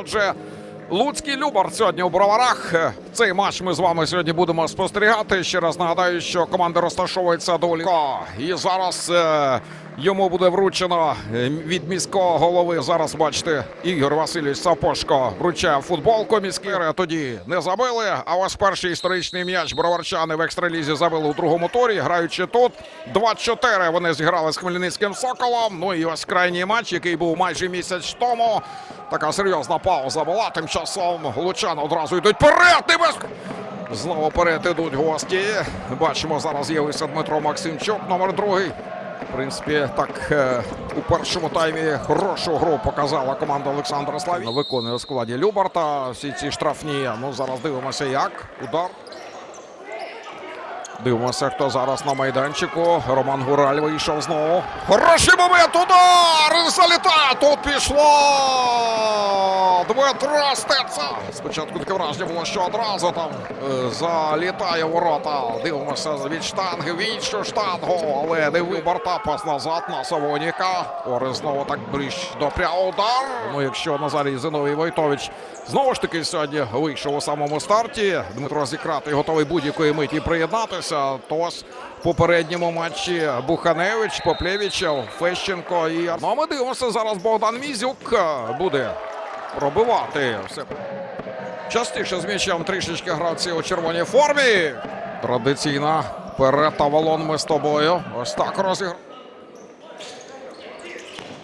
Отже, Луцький Любар сьогодні у броварах. Цей матч ми з вами сьогодні будемо спостерігати. Ще раз нагадаю, що команда розташовується доволі. І зараз е, йому буде вручено е, від міського голови. Зараз бачите, Ігор Васильович Сапошко вручає футболку міський. Е, Тоді не забили. А ось перший історичний м'яч броварчани в екстралізі забили у другому турі. Граючи тут 2-4 вони зіграли з Хмельницьким Соколом. Ну і ось крайній матч, який був майже місяць тому. Така серйозна пауза була. Тим часом Лучан одразу йдуть вперед. І. Знову перед ідуть гості. Бачимо, зараз з'явився Дмитро Максимчук, номер другий. В принципі, так е, у першому таймі хорошу гру показала команда Олександра Славі. Виконує у складі Любарта. Всі ці штрафні. Ну зараз дивимося, як удар. Дивимося, хто зараз на майданчику. Роман Гураль вийшов знову. Хороший момент! Удар! Залітає! Тут пішло! Дмитро Стеца! Спочатку таке враження було, що одразу там е, залітає ворота. Дивимося від штанги в іншу штангу, але не виборта пас назад на Савоніка. Ори знову так ближче до прямого удар. Ну, якщо Назарій Зиновій Войтович знову ж таки сьогодні вийшов у самому старті. Дмитро зікрати готовий будь-якої миті приєднатися. То ось в попередньому матчі Буханевич, Поплєвічев, Фещенко і ну, ми дивимося зараз. Богдан Мізюк е, буде пробивати все. Частіше з м'ячем трішечки гравці у червоній формі. Традиційна перед Авалон ми з тобою. Ось так розіграв.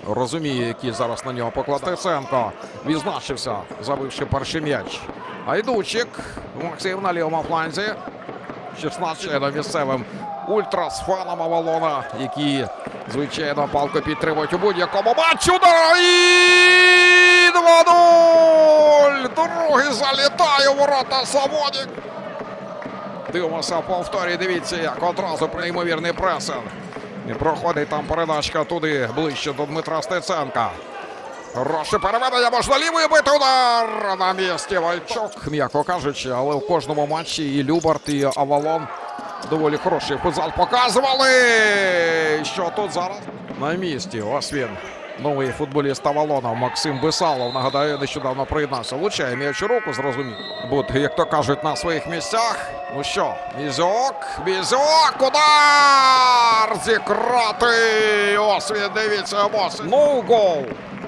Розуміє, який зараз на нього. Тиценко відзначився, забивши перший м'яч. Айдучик. Максим на лівому фланзі. 16 місцевим ультрас фанам Авалона, які, звичайно, палко підтримують у будь-якому матчу. Удар! І 2-0! Другий залітає у ворота Савонік. Дивимося повторі. Дивіться, як одразу неймовірний пресинг. І проходить там передачка туди ближче до Дмитра Стеценка. Хороше переведення, можна лівою бити удар на місці Вальчук, м'яко кажучи, але в кожному матчі і Любарт, і Авалон доволі хороший футзал показували. Що тут зараз на місці? Ось він. Новий футболіст Авалона Максим Бесалов. Нагадаю, нещодавно приєднався. Влучає м'яч у руку, зрозумів. Бути, як то кажуть, на своїх місцях. Ну що, Мізок, Мізок, удар! Зікрати! Ось він, дивіться, ось. Ну гол.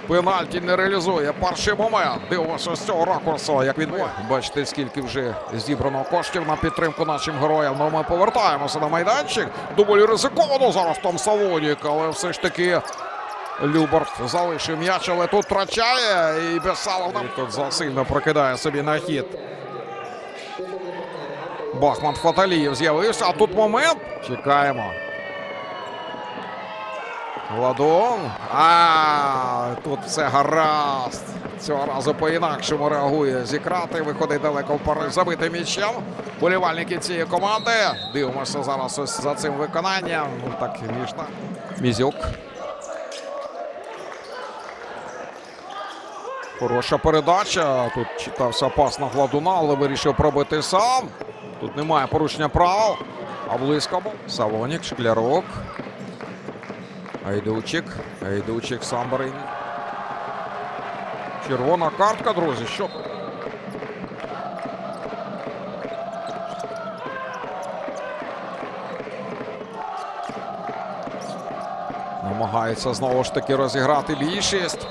Пенальті не реалізує перший момент. Дивимося з цього ракурсу, як відбуває. Бачите, скільки вже зібрано коштів на підтримку нашим героям. Ну ми повертаємося на майданчик. Доволі ризиковано зараз там Савонік, але все ж таки Любарт залишив м'яч, але тут втрачає. І Бесалов нам тут засильно прокидає собі на хід. Бахман Фаталієв з'явився. А тут момент. Чекаємо. Ладон. А тут все гаразд. Цього разу по-інакшому реагує зікрати. Виходить далеко вперед. Забити м'ячем. Болівальники цієї команди. Дивимося зараз ось за цим виконанням. Ну так ніжно. Мізюк. Хороша передача. Тут читався пас на гладуна, але вирішив пробити сам. Тут немає порушення правил. А близько був. Савонік, Шклярук. Айдучик. Айдучик Самбарин. Червона картка, друзі. Що? Намагається знову ж таки розіграти більшість.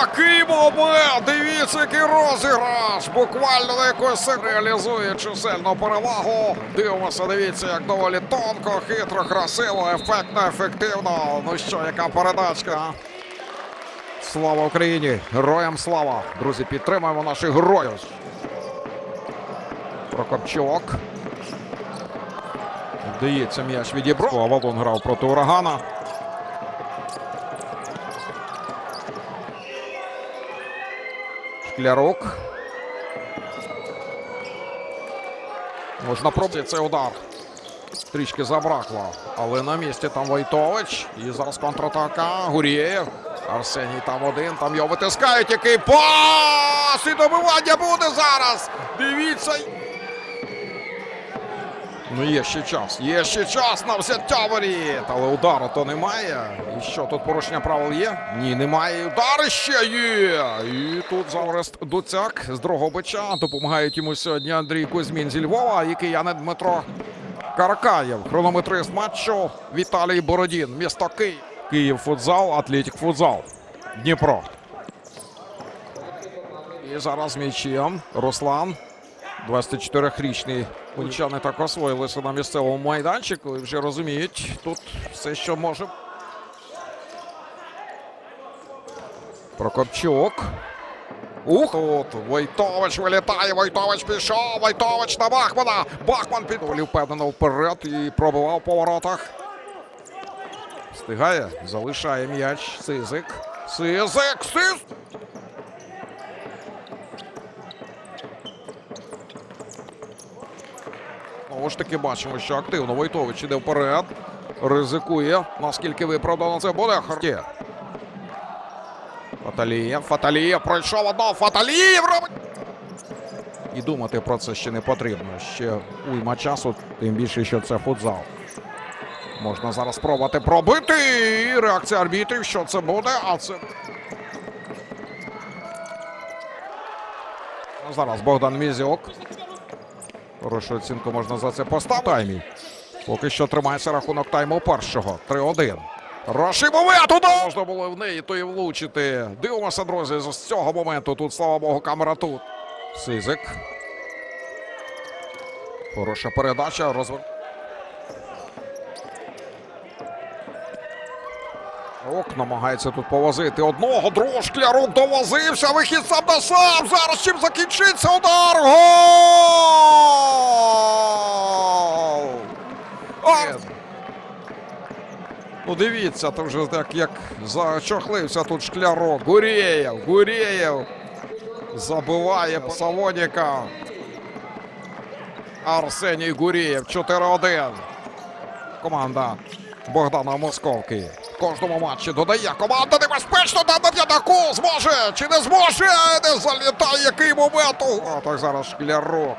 Який момент! Дивіться, який розіграш! Буквально на якось реалізує чисельну перевагу. Дивимося, дивіться, як доволі тонко, хитро, красиво, ефектно, ефективно. Ну що, яка передачка? Слава Україні! Героям слава! Друзі, підтримуємо наших героїв. Прокопчук. Вдається м'яч відібрав. Авалон грав проти урагана. Шклярук. Можна пробити цей удар. Трішки забракло. Але на місці там Войтович. І зараз контратака. Гурієв. Арсеній там один. Там його витискають. Який пас! І добивання буде зараз. Дивіться. Ну, є ще час. Є ще час на взяття воріт. Але удару то немає. І що тут порушення правил є? Ні, немає. Удари ще є. І тут Заврест Дуцяк з Дрогобича. Допомагають йому сьогодні Андрій Кузьмін зі Львова і кияни Дмитро Каракаєв. Хронометрист матчу Віталій Бородін. Місто Київ. Київ футзал, Атлетик футзал. Дніпро. І зараз м'ячем Руслан. 24-річний Унчани так освоїлися на місцевому майданчику і вже розуміють тут все, що може. Прокопчук. Ух! Тут Войтович вилітає, Войтович пішов, Войтович на Бахмана. Бахман підволів впевнено вперед і пробивав по воротах. Встигає, залишає м'яч. Сизик. Сизик! Сиз! Знову ж таки бачимо, що активно Войтович іде вперед. Ризикує. Наскільки виправдано це буде? Харті. Фаталієв. Фаталієв пройшов одного. Фаталієв робить. І думати про це ще не потрібно. Ще уйма часу, тим більше, що це футзал. Можна зараз спробувати пробити. І реакція арбітрів. Що це буде? А це. Зараз Богдан Мізюк. Хорошу оцінку можна за це поставити. Таймі. Поки що тримається рахунок тайму першого. 3-1. Хороший момент! Удар! Можна було в неї то і влучити. Дивимося, друзі, з цього моменту. Тут, слава Богу, камера тут. Сизик. Хороша передача. Розвер... Ок, намагається тут повозити одного, другого шклярук довозився. Вихід сам на сам. Зараз чим закінчиться удар. Гол! А! Ну дивіться, то вже так як зачохлився тут шклярок. Гурєєв, Гурєєв. Забиває Савоніка. Арсеній Гурєєв. 4-1. Команда Богдана Московки. В кожному матчі додає команда небезпечно на п'ятаку. Зможе чи не зможе? Не залітає який момент. А так зараз шклярук.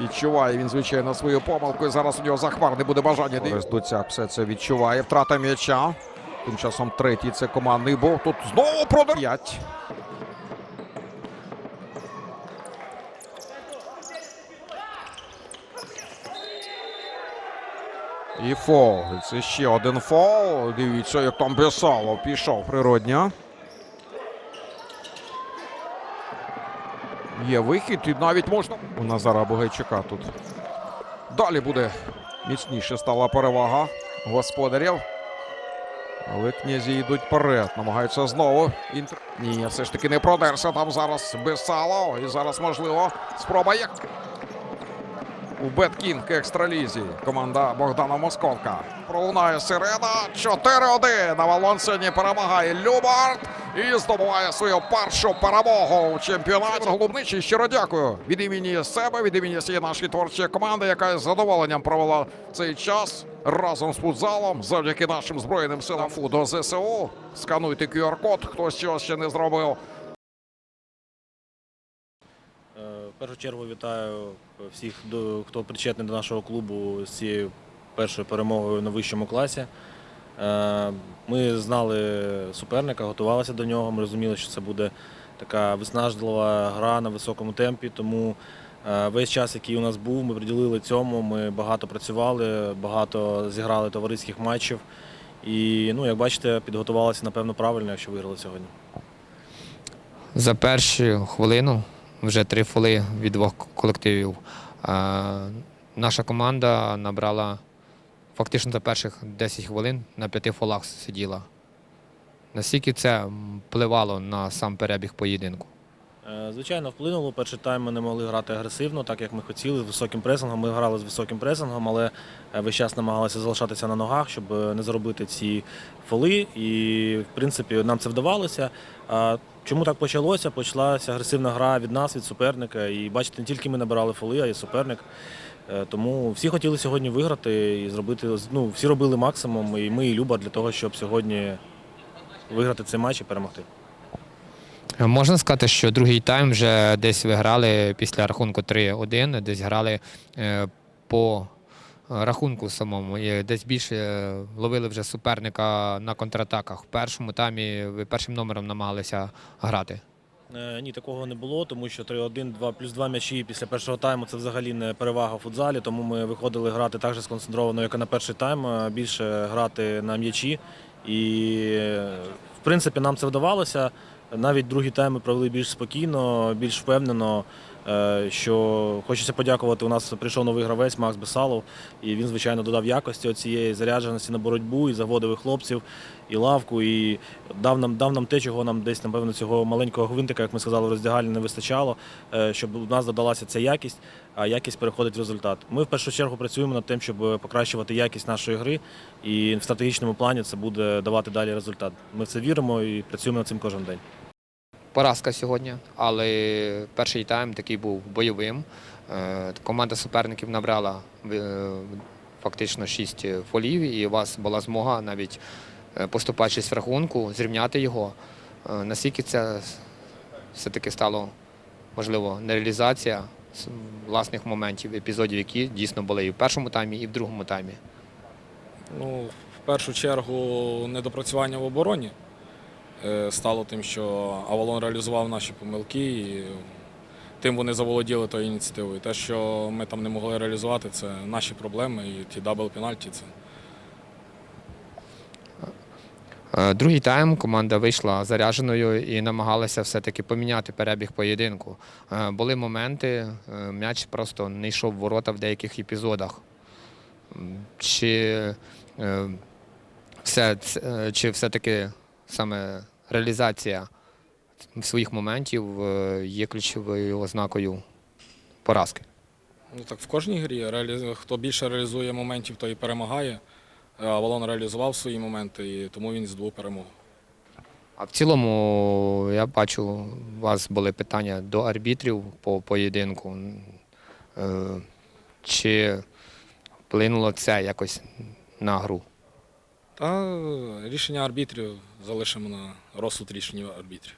Відчуває він, звичайно, свою помилку. І зараз у нього захмар не буде бажання. Борис Дуцяк все це відчуває. Втрата м'яча. Тим часом третій це командний був. Тут знову продав. П'ять. І фол. Це ще один фол. Дивіться, як там Бесало пішов природня. Є вихід, і навіть можна. У Назара Бугайчука тут. Далі буде міцніше стала перевага господарів. Але князі йдуть вперед. Намагаються знову. Інтер... Ні, все ж таки не продерся там зараз Бесало. І зараз, можливо, спроба як. У Беткінг екстралізі команда Богдана Московка. Пролунає сирена. 4-1. Авалон сьогодні перемагає Любард і здобуває свою першу перемогу у чемпіонаті. Голубничий щиро дякую від імені себе, від імені всієї нашої творчої команди, яка з задоволенням провела цей час разом з футзалом завдяки нашим збройним силам до ЗСУ. Скануйте QR-код, хтось чогось ще не зробив. Е, В першу чергу вітаю всіх, хто причетний до нашого клубу з цією першою перемогою на вищому класі. Е, Ми знали суперника, готувалися до нього. Ми розуміли, що це буде така виснажлива гра на високому темпі. Тому е, весь час, який у нас був, ми приділили цьому. Ми багато працювали, багато зіграли товариських матчів. І, ну, як бачите, підготувалися, напевно, правильно, якщо виграли сьогодні. За першу хвилину вже три фоли від двох колективів. Е, Наша команда набрала фактично за перших 10 хвилин на п'яти фолах сиділа. Наскільки це впливало на сам перебіг поєдинку? Е, Звичайно, вплинуло. Перший тайм ми не могли грати агресивно, так як ми хотіли, з високим пресингом. Ми грали з високим пресингом, але е, весь час намагалися залишатися на ногах, щоб е, не заробити ці фоли. І, в принципі, нам це вдавалося. Чому так почалося? Почалася агресивна гра від нас, від суперника. І бачите, не тільки ми набирали фоли, а й суперник. Е, Тому всі хотіли сьогодні виграти і зробити. Ну, всі робили максимум, і ми, і Люба, для того, щоб сьогодні виграти цей матч і перемогти. Е, Можна сказати, що другий тайм вже десь ви грали після рахунку 3-1, десь грали е, по рахунку самому. І десь більше ловили вже суперника на контратаках. В першому таймі першим номером намагалися грати. Е, Ні, такого не було, тому що 3-1, 2 плюс 2 м'ячі після першого тайму це взагалі не перевага в футзалі, тому ми виходили грати так же сконцентровано, як і на перший тайм, більше грати на м'ячі. І в принципі нам це вдавалося. Навіть другий тайм ми провели більш спокійно, більш впевнено. Е, Що хочеться подякувати. У нас прийшов новий гравець Макс Бесалов, і він, звичайно, додав якості цієї зарядженості на боротьбу і заводив хлопців, і лавку, і дав нам, дав нам те, чого нам десь, напевно, цього маленького гвинтика, як ми сказали, роздягальні не вистачало, е, щоб у нас додалася ця якість, а якість переходить в результат. Ми в першу чергу працюємо над тим, щоб покращувати якість нашої гри, і в стратегічному плані це буде давати далі результат. Ми в це віримо і працюємо над цим кожен день. Поразка сьогодні, але перший тайм такий був бойовим. Е, Команда суперників набрала е, фактично 6 фолів, і у вас була змога навіть е, поступаючись в рахунку, зрівняти його. Наскільки це все-таки стало можливо нереалізація власних моментів, епізодів, які дійсно були і в першому таймі, і в другому таймі. Ну, в першу чергу, недопрацювання в обороні стало тим, що Авалон реалізував наші помилки, і тим вони заволоділи тою ініціативою. Те, що ми там не могли реалізувати, це наші проблеми, і ті дабл пенальті це Е, Другий тайм команда вийшла зарядженою і намагалася все-таки поміняти перебіг поєдинку. Е, Були моменти, е, м'яч просто не йшов в ворота в деяких епізодах. Чи, е, все, е, чи все-таки саме реалізація своїх моментів е, є ключовою ознакою поразки? Ну так в кожній грі хто більше реалізує моментів, той і перемагає. Е, Авалон реалізував свої моменти, і тому він здобув перемогу. А в цілому, я бачу, у вас були питання до арбітрів по поєдинку. Е, Чи вплинуло це якось на гру? Та рішення арбітрів залишимо на розсуд рішення арбітрів.